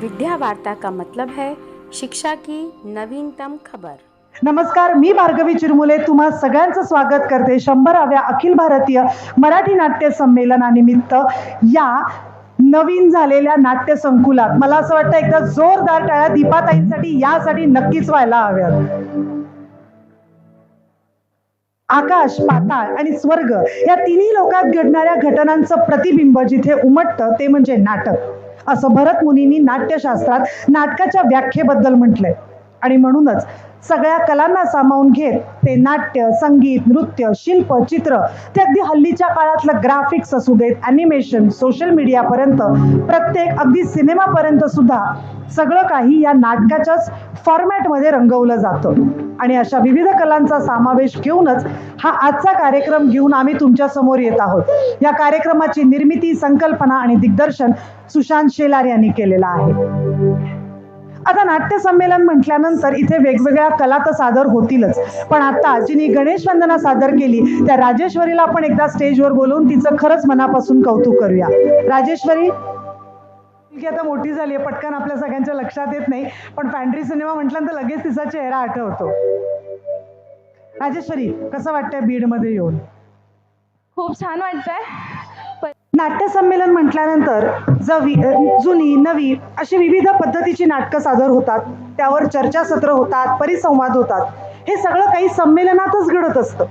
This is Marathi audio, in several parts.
विद्या वार्ता का मतलब है शिक्षा की नवीनतम खबर। नमस्कार मी भार्गवी चिरमुले तुम्हा सगळ्यांचं स्वागत करते शंभराव्या अखिल भारतीय मराठी नाट्य संमेलनानिमित्त या नवीन झालेल्या नाट्य संकुलात. मला असं वाटतं एकदा जोरदार टाळ्या दीपाताईंसाठी यासाठी नक्कीच व्हायला हव्यात. आकाश पाताळ आणि स्वर्ग या तिन्ही लोकात घडणाऱ्या घटनांचं प्रतिबिंब जिथे उमटतं ते म्हणजे नाटक. असं भरत मुनींनी नाट्यशास्त्रात नाटकाच्या व्याख्येबद्दल म्हटलंय. आणि म्हणूनच सगळ्या कलांना सामावून घेत ते नाट्य संगीत नृत्य शिल्प चित्र ते अगदी हल्लीच्या काळातलं ग्राफिक्स असू देत ॲनिमेशन सोशल मीडियापर्यंत प्रत्येक अगदी सिनेमापर्यंत सुद्धा सगळं काही या नाटकाच्याच फॉर्मॅटमध्ये रंगवलं जातं. आणि अशा विविध कलांचा समावेश घेऊनच हा आजचा कार्यक्रम घेऊन आम्ही तुमच्यासमोर येत आहोत. या कार्यक्रमाची निर्मिती संकल्पना आणि दिग्दर्शन सुशांत शेलार यांनी केलेलं आहे. आता नाट्य संमेलन म्हटल्यानंतर इथे वेगवेगळ्या कला तर सादर होतीलच. पण आता जिने गणेश वंदना सादर केली त्या राजेश्वरीला आपण एकदा स्टेजवर बोलवून तिचं खरंच मनापासून कौतुक करूया. राजेश्वरी मुलगी आता मोठी झाली आहे पटकन आपल्या सगळ्यांच्या लक्षात येत नाही पण फॅन्ड्री सिनेमा म्हटल्यानंतर लगेच तिचा चेहरा आठवतो. राजेश्वरी कसं वाटतंय बीडमध्ये येऊन? खूप छान वाटतंय. नाट्यसंमेलन म्हटल्यानंतर जवी जुनी नवी अशी विविध पद्धतीची नाटकं सादर होतात. त्यावर चर्चासत्र होतात परिसंवाद होतात. हे सगळं काही संमेलनातच घडत असतं.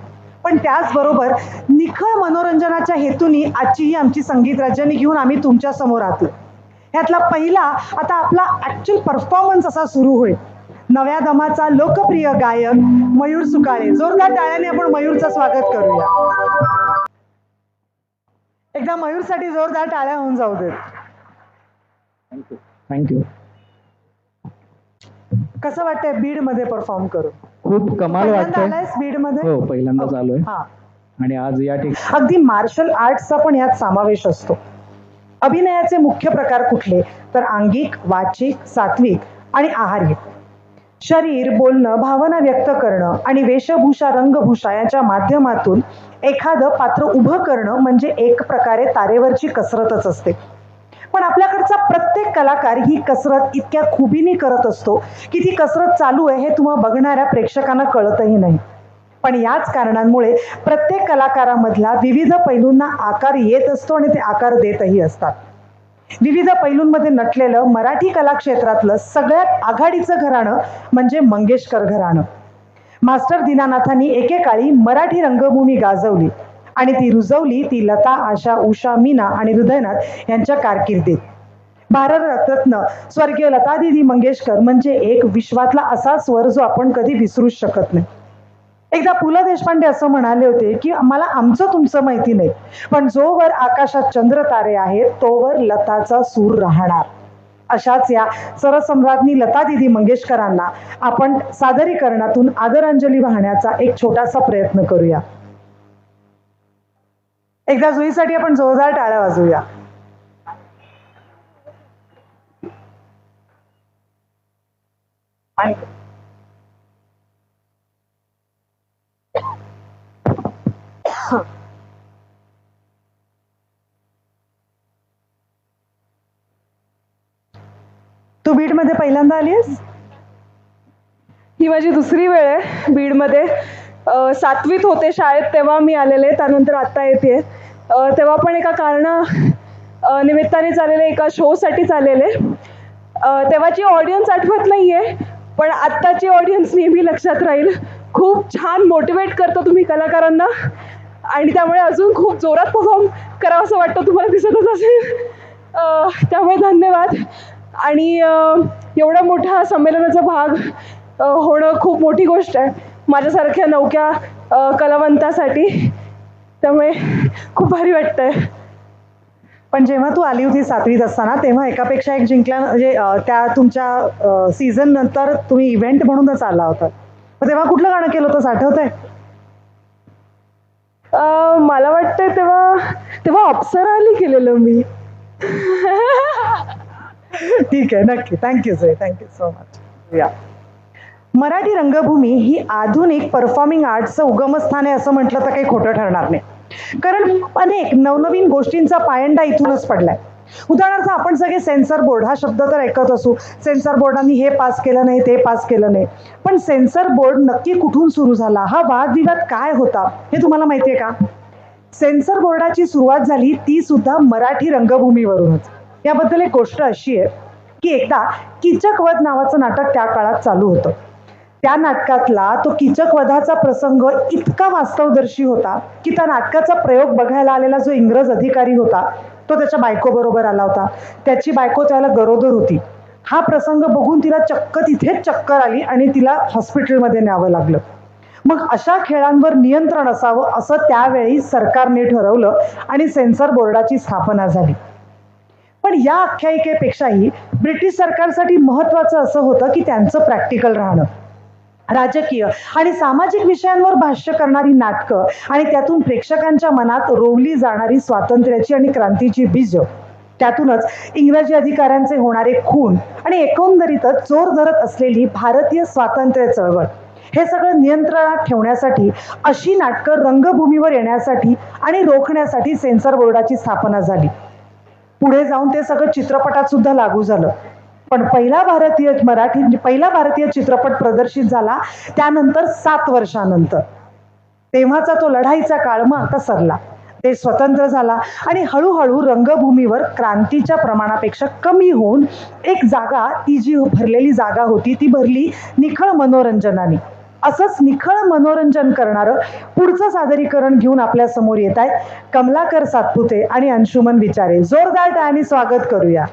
पण त्याचबरोबर निखळ मनोरंजनाच्या हेतूनी आजची ही आमची संगीत राज्याने घेऊन आम्ही तुमच्यासमोर आतो ह्यातला पहिला आता आपला ऍक्च्युअल परफॉर्मन्स असा सुरू होईल. नव्या दमाचा लोकप्रिय गायक मयूर सुकाळे. जोरदार टाळ्याने आपण मयूरचं स्वागत करूया. एकदा मयूरसाठी जोरदार टाळ्या होऊन जाऊ देत. थँक्यू कसं वाटतंय बीडमध्ये परफॉर्म करून? खूप कमाल वाटतंय. बीडमध्ये हो पहिल्यांदाच आलोय. हा. आणि आज या ठिकाणी अगदी मार्शल आर्टचा पण यात समावेश असतो. अभिनयाचे मुख्य प्रकार कुठले? तर अंगिक वाचिक सात्विक आणि आहारी. शरीर बोलणं भावना व्यक्त करणं आणि वेशभूषा रंगभूषा याच्या माध्यमातून एखादं पात्र उभं करणं म्हणजे एक प्रकारे तारेवरची कसरतच असते. पण आपल्याकडचा प्रत्येक कलाकार ही कसरत इतक्या खुबीने करत असतो की ती कसरत चालू आहे हे तुम्हा बघणाऱ्या प्रेक्षकांना कळतही नाही. पण याच कारणांमुळे प्रत्येक कलाकारामधला विविध पैलूंना आकार येत असतो आणि ते आकार देतही असतात. विविध पैलूंमध्ये नटलेलं मराठी कला क्षेत्रातलं सगळ्यात आघाडीचं घराणं म्हणजे मंगेशकर घराणं. मास्टर दीनानाथांनी एकेकाळी मराठी रंगभूमी गाजवली आणि ती रुजवली ती लता आशा उषा मीना आणि हृदयनाथ यांच्या कारकिर्दीत. भारतरत्न स्वर्गीय लतादिदी मंगेशकर म्हणजे एक विश्वातला असा स्वर जो आपण कधी विसरूच शकत नाही. एकदा पु ल देशपांडे असं म्हणाले होते की मला आमचं तुमचं माहिती नाही पण जोवर आकाशात चंद्र तारे आहेत तोवर लताचा सूर राहणार. अशाच या सरसम्राज्ञी लता दिदी मंगेशकरांना आपण सादरीकरणातून आदरांजली वाहण्याचा एक छोटासा प्रयत्न करूया. एकदा जुईसाठी आपण जोरदार टाळ्या वाजवूया. आणि बीडमध्ये पहिल्यांदा आलीस ही माझी दुसरी वेळ आहे बीडमध्ये सातवीत होते शाळेत तेव्हा मी आलेले त्यानंतर आत्ता येते. तेव्हा पण एका कारणा निमित्ताने चाललेले एका शोसाठी आलेले तेव्हाची ऑडियन्स आठवत नाहीये पण आत्ताची ऑडियन्स नेहमी लक्षात राहील. खूप छान मोटिवेट करता तुम्ही कलाकारांना. आणि त्यामुळे अजून खूप जोरात परफॉर्म करावं असं वाटतं तुम्हाला दिसतच असेल. त्यामुळे धन्यवाद. आणि एवढ्या मोठ्या संमेलनाचा भाग होणं खूप मोठी गोष्ट आहे. माझ्यासारख्या नौक्या अ, कलावंतासाठी. त्यामुळे खूप भारी वाटतंय. पण जेव्हा तू आली होती सातवीत असताना तेव्हा एकापेक्षा एक जिंकल्या म्हणजे त्या तुमच्या सीझन नंतर तुम्ही इव्हेंट म्हणूनच आला होता. मग तेव्हा कुठलं गाणं केलं होतं आठवतंय? अ, मला वाटतंय तेव्हा तेव्हा अप्सराली केलेलं मी. ठीक आहे नक्की. Thank you sir thank you so much या. मराठी रंगभूमी ही आधुनिक परफॉर्मिंग आर्टचं उगमस्थान आहे असं म्हटलं तर काही खोटं ठरणार नाही. कारण अनेक नवनवीन गोष्टींचा पायंडा इथूनच पडलाय. उदाहरणार्थ आपण सगळे सेन्सर बोर्ड हा शब्द तर ऐकत असू. सेन्सर बोर्डांनी हे पास केलं नाही ते पास केलं नाही. पण सेन्सर बोर्ड नक्की कुठून सुरू झाला? हा वादविवाद काय होता? हे तुम्हाला माहितीये का? सेन्सर बोर्डाची सुरुवात झाली ती सुद्धा मराठी रंगभूमीवरूनच. याबद्दल एक गोष्ट अशी आहे की एकदा किचकवध नावाचं नाटक त्या काळात चालू होतं. त्या नाटकातला तो किचकवधाचा प्रसंग इतका वास्तवदर्शी होता की त्या नाटकाचा प्रयोग बघायला आलेला जो इंग्रज अधिकारी होता तो त्याच्या बायको बरोबर आला होता. त्याची बायको त्याला गरोदर होती. हा प्रसंग बघून तिला चक्क तिथेच चक्कर आली आणि तिला हॉस्पिटलमध्ये न्यावं लागलं. मग अशा खेळांवर नियंत्रण असावं असं त्यावेळी सरकारने ठरवलं आणि सेन्सर बोर्डाची स्थापना झाली. पण या आख्यायिकेपेक्षाही ब्रिटिश सरकारसाठी महत्वाचं असं होतं की त्यांचं प्रॅक्टिकल राहणं. राजकीय आणि सामाजिक विषयांवर भाष्य करणारी नाटकं आणि त्यातून प्रेक्षकांच्या मनात रोवली जाणारी स्वातंत्र्याची आणि क्रांतीची बीज. त्यातूनच इंग्रजी अधिकाऱ्यांचे होणारे खून आणि एकंदरीतच जोर धरत असलेली भारतीय स्वातंत्र्य चळवळ. हे सगळं नियंत्रणात ठेवण्यासाठी अशी नाटकं रंगभूमीवर येण्यासाठी आणि रोखण्यासाठी सेन्सर बोर्डाची स्थापना झाली. पुढे जाऊन ते सगळं चित्रपटात सुद्धा लागू झालं. पण पहिला भारतीय मराठी पहिला भारतीय चित्रपट प्रदर्शित झाला त्यानंतर सात वर्षानंतर. तेव्हाचा तो लढाईचा काळ मग आता सरला. ते स्वतंत्र झाला आणि हळूहळू रंगभूमीवर क्रांतीच्या प्रमाणापेक्षा कमी होऊन एक जागा ती जी भरलेली जागा होती ती भरली निखळ मनोरंजनाने. असंच निखळ मनोरंजन करणारं पुढचं सादरीकरण घेऊन आपल्यासमोर येत आहे कमलाकर सातपुते आणि अंशुमन विचारे. जोरदार टाळ्यांनी स्वागत करूया.